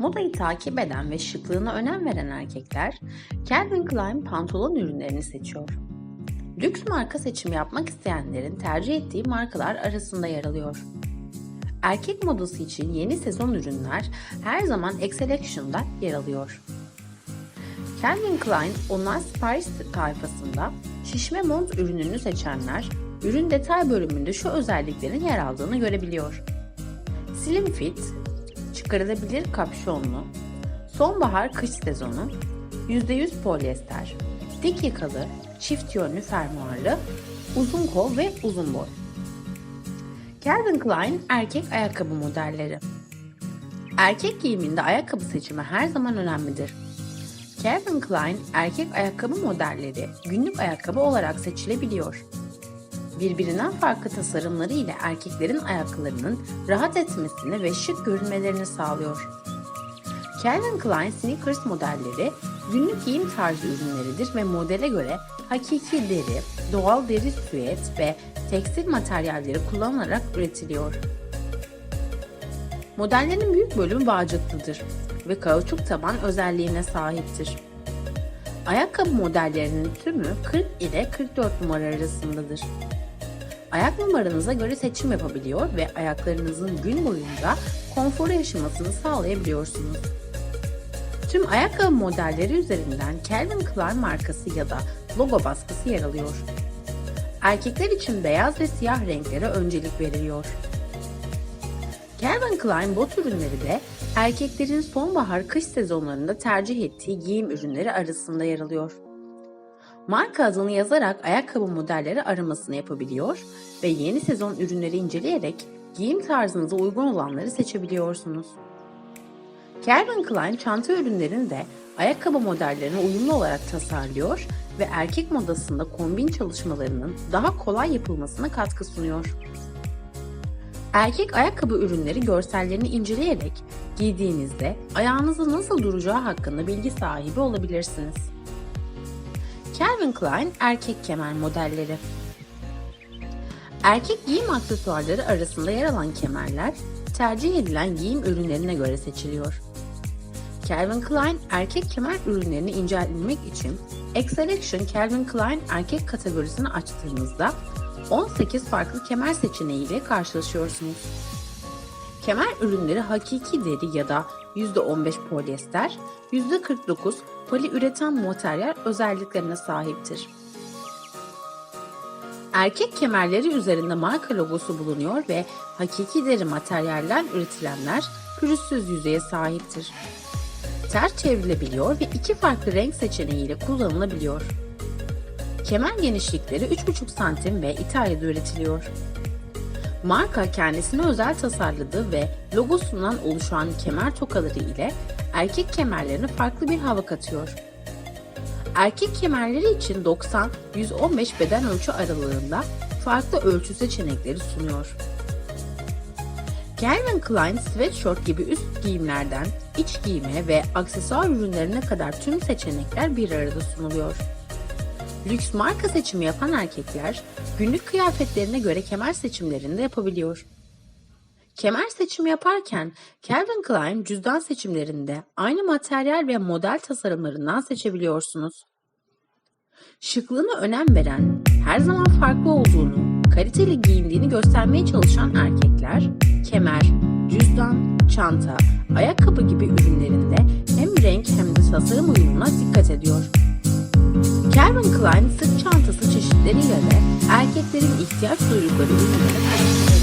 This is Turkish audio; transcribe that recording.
Modayı takip eden ve şıklığına önem veren erkekler Calvin Klein pantolon ürünlerini seçiyor. Lüks marka seçimi yapmak isteyenlerin tercih ettiği markalar arasında yer alıyor. Erkek modası için yeni sezon ürünler her zaman X-Selection'da yer alıyor. Calvin Klein online sipariş sayfasında şişme mont ürününü seçenler ürün detay bölümünde şu özelliklerin yer aldığını görebiliyor. Slim fit, çıkarılabilir kapşonlu, sonbahar kış sezonu, %100 polyester, dik yakalı, çift yönlü fermuarlı, uzun kol ve uzun boy. Calvin Klein erkek ayakkabı modelleri. Erkek giyiminde ayakkabı seçimi her zaman önemlidir. Calvin Klein erkek ayakkabı modelleri günlük ayakkabı olarak seçilebiliyor. Birbirinden farklı tasarımları ile erkeklerin ayaklarının rahat etmesini ve şık görünmelerini sağlıyor. Calvin Klein sneakers modelleri günlük giyim tarzı ürünleridir ve modele göre hakiki deri, doğal deri süet ve tekstil materyalleri kullanılarak üretiliyor. Modellerin büyük bölümü bağcıklıdır ve kauçuk taban özelliğine sahiptir. Ayakkabı modellerinin tümü 40 ile 44 numara arasındadır. Ayak numaranıza göre seçim yapabiliyor ve ayaklarınızın gün boyunca konforu yaşamasını sağlayabiliyorsunuz. Tüm ayakkabı modelleri üzerinden Calvin Klein markası ya da logo baskısı yer alıyor. Erkekler için beyaz ve siyah renklere öncelik veriliyor. Calvin Klein bot ürünleri de erkeklerin sonbahar kış sezonlarında tercih ettiği giyim ürünleri arasında yer alıyor. Marka adını yazarak ayakkabı modelleri aramasını yapabiliyor ve yeni sezon ürünleri inceleyerek giyim tarzınıza uygun olanları seçebiliyorsunuz. Calvin Klein çanta ürünlerini de ayakkabı modellerine uyumlu olarak tasarlıyor ve erkek modasında kombin çalışmalarının daha kolay yapılmasına katkı sunuyor. Erkek ayakkabı ürünleri görsellerini inceleyerek giydiğinizde ayağınızın nasıl duracağı hakkında bilgi sahibi olabilirsiniz. Calvin Klein erkek kemer modelleri Erkek giyim aksesuarları arasında yer alan kemerler tercih edilen giyim ürünlerine göre seçiliyor. Calvin Klein erkek kemer ürünlerini incelemek için X-Selection Calvin Klein erkek kategorisini açtığınızda 18 farklı kemer seçeneğiyle karşılaşıyorsunuz. Kemer ürünleri hakiki deri ya da %15 polyester, %49 poliüretan materyal özelliklerine sahiptir. Erkek kemerleri üzerinde marka logosu bulunuyor ve hakiki deri materyalden üretilenler pürüzsüz yüzeye sahiptir. Ters çevrilebiliyor ve iki farklı renk seçeneğiyle kullanılabiliyor. Kemer genişlikleri 3,5 santim ve İtalya'da üretiliyor. Marka kendisine özel tasarladığı ve logosundan oluşan kemer tokaları ile erkek kemerlerine farklı bir hava katıyor. Erkek kemerleri için 90-115 beden ölçü aralığında farklı ölçü seçenekleri sunuyor. Calvin Klein sweatshirt gibi üst giyimlerden iç giyime ve aksesuar ürünlerine kadar tüm seçenekler bir arada sunuluyor. Lüks marka seçimi yapan erkekler günlük kıyafetlerine göre kemer seçimlerini de yapabiliyor. Kemer seçimi yaparken Calvin Klein cüzdan seçimlerinde aynı materyal ve model tasarımlarından seçebiliyorsunuz. Şıklığına önem veren, her zaman farklı olduğunu, kaliteli giyindiğini göstermeye çalışan erkekler, kemer, cüzdan, çanta, ayakkabı gibi ürünlerinde hem renk hem de tasarım uyumuna dikkat ediyor. Calvin Klein sırt çantası çeşitleriyle de erkeklerin ihtiyaç duydukları ürünlere sağlıyor.